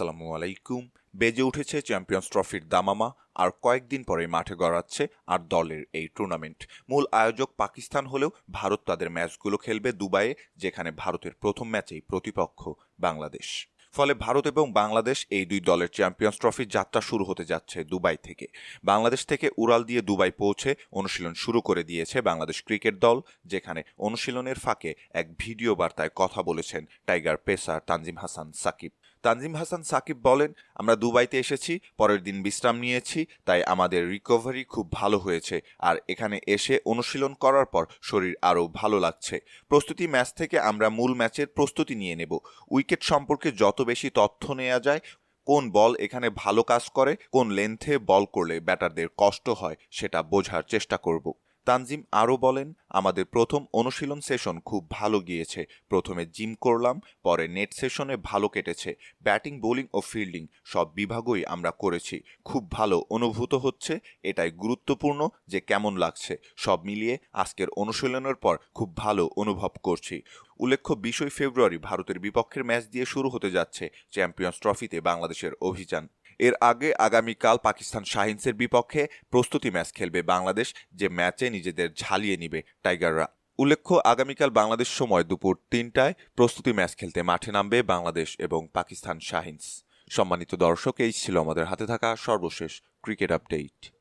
আসসালামু আলাইকুম। বেজে উঠেছে চ্যাম্পিয়ন্স ট্রফির দামামা আর কয়েকদিন পরে মাঠে গড়াচ্ছে আর দলের এই টুর্নামেন্ট মূল আয়োজক পাকিস্তান হলেও ভারত তাদের ম্যাচগুলো খেলবে দুবাইয়ে, যেখানে ভারতের প্রথম ম্যাচেই প্রতিপক্ষ বাংলাদেশ। ফলে ভারত এবং বাংলাদেশ এই দুই দলের চ্যাম্পিয়ন্স ট্রফির যাত্রা শুরু হতে যাচ্ছে দুবাই থেকে। বাংলাদেশ থেকে উড়াল দিয়ে দুবাই পৌঁছে অনুশীলন শুরু করে দিয়েছে বাংলাদেশ ক্রিকেট দল, যেখানে অনুশীলনের ফাঁকে এক ভিডিও বার্তায় কথা বলেছেন টাইগার পেসার তানজিম হাসান সাকিব। তানজিম হাসান সাকিব বলেন, আমরা দুবাইতে এসেছি, পরের দিন বিশ্রাম নিয়েছি, তাই আমাদের রিকভারি খুব ভালো হয়েছে, আর এখানে এসে অনুশীলন করার পর শরীর আরও ভালো লাগছে। প্রস্তুতি ম্যাচ থেকে আমরা মূল ম্যাচের প্রস্তুতি নিয়ে নেব। উইকেট সম্পর্কে যত বেশি তথ্য নেওয়া যায়, কোন বল এখানে ভালো কাজ করে, কোন লেন্থে বল করলে ব্যাটারদের কষ্ট হয়, সেটা বোঝার চেষ্টা করব। তানজিম আরও বলেন, আমাদের প্রথম অনুশীলন সেশন খুব ভালো গিয়েছে। প্রথমে জিম করলাম, পরে নেট সেশনে ভালো কেটেছে। ব্যাটিং, বোলিং ও ফিল্ডিং সব বিভাগই আমরা করেছি। খুব ভালো অনুভূত হচ্ছে, এটাই গুরুত্বপূর্ণ যে কেমন লাগছে। সব মিলিয়ে আজকের অনুশীলনের পর খুব ভালো অনুভব করছি। উল্লেখ্য, বিশই ফেব্রুয়ারি ভারতের বিপক্ষের ম্যাচ দিয়ে শুরু হতে যাচ্ছে চ্যাম্পিয়ন্স ট্রফিতে বাংলাদেশের অভিযান। এর আগে আগামীকাল পাকিস্তান শাহিনসের বিপক্ষে প্রস্তুতি ম্যাচ খেলবে বাংলাদেশ। যে ম্যাচে নিজেদের ঝালিয়ে নিবে টাইগাররা। উল্লেখ্য, আগামীকাল বাংলাদেশ সময় দুপুর তিনটায় প্রস্তুতি ম্যাচ খেলতে মাঠে নামবে বাংলাদেশ এবং পাকিস্তান শাহিনস। সম্মানিত দর্শক, এই ছিল আমাদের হাতে থাকা সর্বশেষ ক্রিকেট আপডেট।